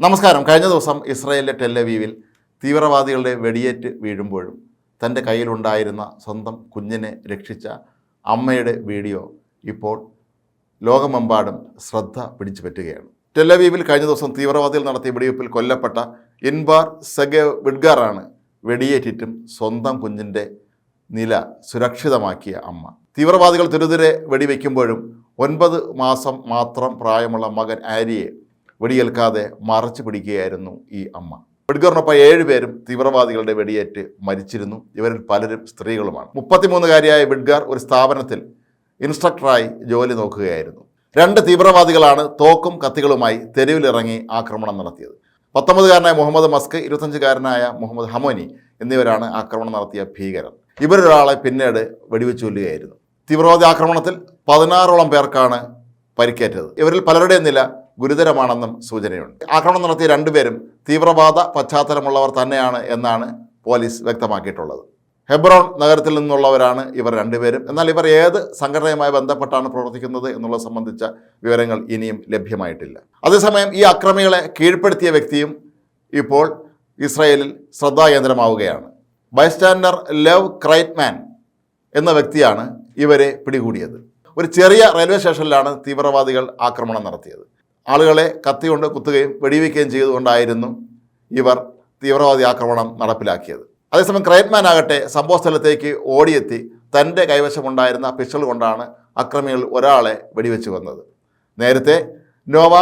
നമസ്കാരം. കഴിഞ്ഞ ദിവസം ഇസ്രയേലിലെ ടെല്ലവീവിൽ തീവ്രവാദികളുടെ വെടിയേറ്റ് വീഴുമ്പോഴും തന്റെ കയ്യിലുണ്ടായിരുന്ന സ്വന്തം കുഞ്ഞിനെ രക്ഷിച്ച അമ്മയുടെ വീഡിയോ ഇപ്പോൾ ലോകമെമ്പാടും ശ്രദ്ധ പിടിച്ചു പറ്റുകയാണ് ടെല്ലവീവിൽ കഴിഞ്ഞ ദിവസം തീവ്രവാദികൾ നടത്തിയ വെടിവെപ്പിൽ കൊല്ലപ്പെട്ട ഇൻബാർ സെഗെ വിഡ്ഗാറാണ് വെടിയേറ്റിട്ടും സ്വന്തം കുഞ്ഞിന്റെ നില സുരക്ഷിതമാക്കിയ അമ്മ. തീവ്രവാദികൾ തുരുതുരെ വെടിവെക്കുമ്പോഴും ഒൻപത് മാസം മാത്രം പ്രായമുള്ള മകൻ ആര്യയെ വെടിയേൽക്കാതെ മറച്ചു പിടിക്കുകയായിരുന്നു ഈ അമ്മ. വെഡ്ഗറിനൊപ്പം ഏഴുപേരും തീവ്രവാദികളുടെ വെടിയേറ്റ് മരിച്ചിരുന്നു. ഇവരിൽ പലരും സ്ത്രീകളുമാണ്. മുപ്പത്തിമൂന്നുകാരിയായ വിഡ്ഗാർ ഒരു സ്ഥാപനത്തിൽ ഇൻസ്ട്രക്ടറായി ജോലി നോക്കുകയായിരുന്നു. രണ്ട് തീവ്രവാദികളാണ് തോക്കും കത്തികളുമായി തെരുവിലിറങ്ങി ആക്രമണം നടത്തിയത്. പത്തൊമ്പതുകാരനായ മുഹമ്മദ് മസ്ക് ഇരുപത്തഞ്ചുകാരനായ മുഹമ്മദ് ഹമോനി എന്നിവരാണ് ആക്രമണം നടത്തിയ ഭീകരർ. ഇവരൊരാളെ പിന്നീട് വെടിവെച്ചൊല്ലുകയായിരുന്നു തീവ്രവാദി ആക്രമണത്തിൽ പതിനാറോളം പേർക്കാണ് പരിക്കേറ്റത്. ഇവരിൽ പലരുടെയും നില ഗുരുതരമാണെന്നും സൂചനയുണ്ട്. ആക്രമണം നടത്തിയ രണ്ടുപേരും തീവ്രവാദ പശ്ചാത്തലമുള്ളവർ തന്നെയാണ് എന്നാണ് പോലീസ് വ്യക്തമാക്കിയിട്ടുള്ളത്. ഹെബ്രോൺ നഗരത്തിൽ നിന്നുള്ളവരാണ് ഇവർ രണ്ടുപേരും. എന്നാൽ ഇവർ ഏത് സംഘടനയുമായി ബന്ധപ്പെട്ടാണ് പ്രവർത്തിക്കുന്നത് എന്നുള്ളത് സംബന്ധിച്ച വിവരങ്ങൾ ഇനിയും ലഭ്യമായിട്ടില്ല. അതേസമയം ഈ അക്രമികളെ കീഴ്പ്പെടുത്തിയ വ്യക്തിയും ഇപ്പോൾ ഇസ്രായേലിൽ ശ്രദ്ധാകേന്ദ്രമാവുകയാണ്. ബൈസ്റ്റാൻഡർ ലവ് ക്രൈറ്റ്മാൻ എന്ന വ്യക്തിയാണ് ഇവരെ പിടികൂടിയത്. ഒരു ചെറിയ റെയിൽവേ സ്റ്റേഷനിലാണ് തീവ്രവാദികൾ ആക്രമണം നടത്തിയത്. ആളുകളെ കത്തികൊണ്ട് കുത്തുകയും വെടിവെക്കുകയും ചെയ്തുകൊണ്ടായിരുന്നു ഇവർ തീവ്രവാദി ആക്രമണം നടപ്പിലാക്കിയത്. അതേസമയം ക്രൈറ്റ്മാൻ ആകട്ടെ സംഭവ സ്ഥലത്തേക്ക് ഓടിയെത്തി തന്റെ കൈവശമുണ്ടായിരുന്ന പിസ്റ്റൾ കൊണ്ടാണ് അക്രമികൾ ഒരാളെ വെടിവെച്ച് വന്നത് നേരത്തെ നോവ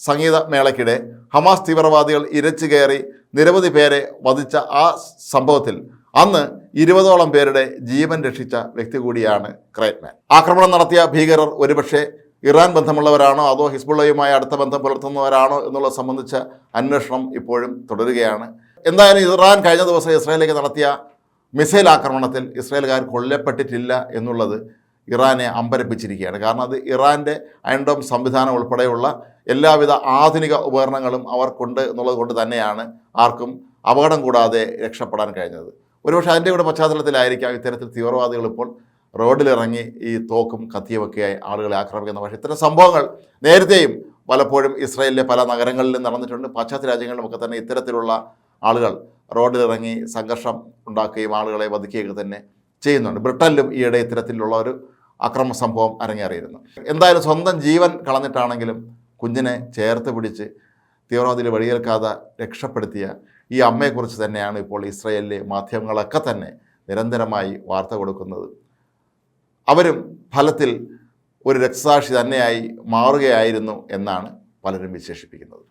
സംഗീത മേളയ്ക്കിടെ ഹമാസ് തീവ്രവാദികൾ ഇരച്ചു കയറി നിരവധി പേരെ വധിച്ച ആ സംഭവത്തിൽ അന്ന് ഇരുപതോളം പേരുടെ ജീവൻ രക്ഷിച്ച വ്യക്തി കൂടിയാണ് ക്രൈറ്റ്മാൻ. ആക്രമണം നടത്തിയ ഭീകരർ ഒരുപക്ഷെ ഇറാൻ ബന്ധമുള്ളവരാണോ? അതോ ഹിസ്ബുള്ളയുമായി അടുത്ത ബന്ധം പുലർത്തുന്നവരാണോ? എന്നുള്ളത് സംബന്ധിച്ച അന്വേഷണം ഇപ്പോഴും തുടരുകയാണ്. എന്തായാലും ഇറാൻ കഴിഞ്ഞ ദിവസം ഇസ്രായേലിലേക്ക് നടത്തിയ മിസൈൽ ആക്രമണത്തിൽ ഇസ്രായേൽക്കാർ കൊല്ലപ്പെട്ടിട്ടില്ല എന്നുള്ളത് ഇറാനെ അമ്പരപ്പിച്ചിരിക്കുകയാണ്. കാരണം അത് ഇറാന്റെ അയൺഡോം സംവിധാനം ഉൾപ്പെടെയുള്ള എല്ലാവിധ ആധുനിക ഉപകരണങ്ങളും അവർക്കുണ്ട് എന്നുള്ളത് കൊണ്ട് തന്നെയാണ് ആർക്കും അപകടം കൂടാതെ രക്ഷപ്പെടാൻ കഴിഞ്ഞത്. ഒരുപക്ഷെ അതിന്റെ കൂടെ പശ്ചാത്തലത്തിലായിരിക്കാം ഇത്തരത്തിൽ തീവ്രവാദികൾ ഇപ്പോൾ റോഡിലിറങ്ങി ഈ തോക്കും കത്തിയുമൊക്കെയായി ആളുകളെ ആക്രമിക്കുന്ന പക്ഷേ ഇത്തരം സംഭവങ്ങൾ നേരത്തെയും പലപ്പോഴും ഇസ്രായേലിലെ പല നഗരങ്ങളിലും നടന്നിട്ടുണ്ട്. പാശ്ചാത്യ രാജ്യങ്ങളിലുമൊക്കെ തന്നെ ഇത്തരത്തിലുള്ള ആളുകൾ റോഡിലിറങ്ങി സംഘർഷം ഉണ്ടാക്കുകയും ആളുകളെ വധിക്കുകയൊക്കെ തന്നെ ചെയ്യുന്നുണ്ട്. ബ്രിട്ടനിലും ഈയിടെ ഇത്തരത്തിലുള്ള ഒരു അക്രമ സംഭവം അരങ്ങേറിയിരുന്നു. എന്തായാലും സ്വന്തം ജീവൻ കളഞ്ഞിട്ടാണെങ്കിലും കുഞ്ഞിനെ ചേർത്ത് പിടിച്ച് തീവ്രവാദിയിൽ വഴിയേൽക്കാതെ രക്ഷപ്പെടുത്തിയ ഈ അമ്മയെക്കുറിച്ച് തന്നെയാണ് ഇപ്പോൾ ഇസ്രയേലിലെ മാധ്യമങ്ങളൊക്കെ തന്നെ നിരന്തരമായി വാർത്ത കൊടുക്കുന്നത്. അവരും ഫലത്തിൽ ഒരു രക്തസാക്ഷി തന്നെയായി മാറുകയായിരുന്നു എന്നാണ് പലരും വിശേഷിപ്പിക്കുന്നത്.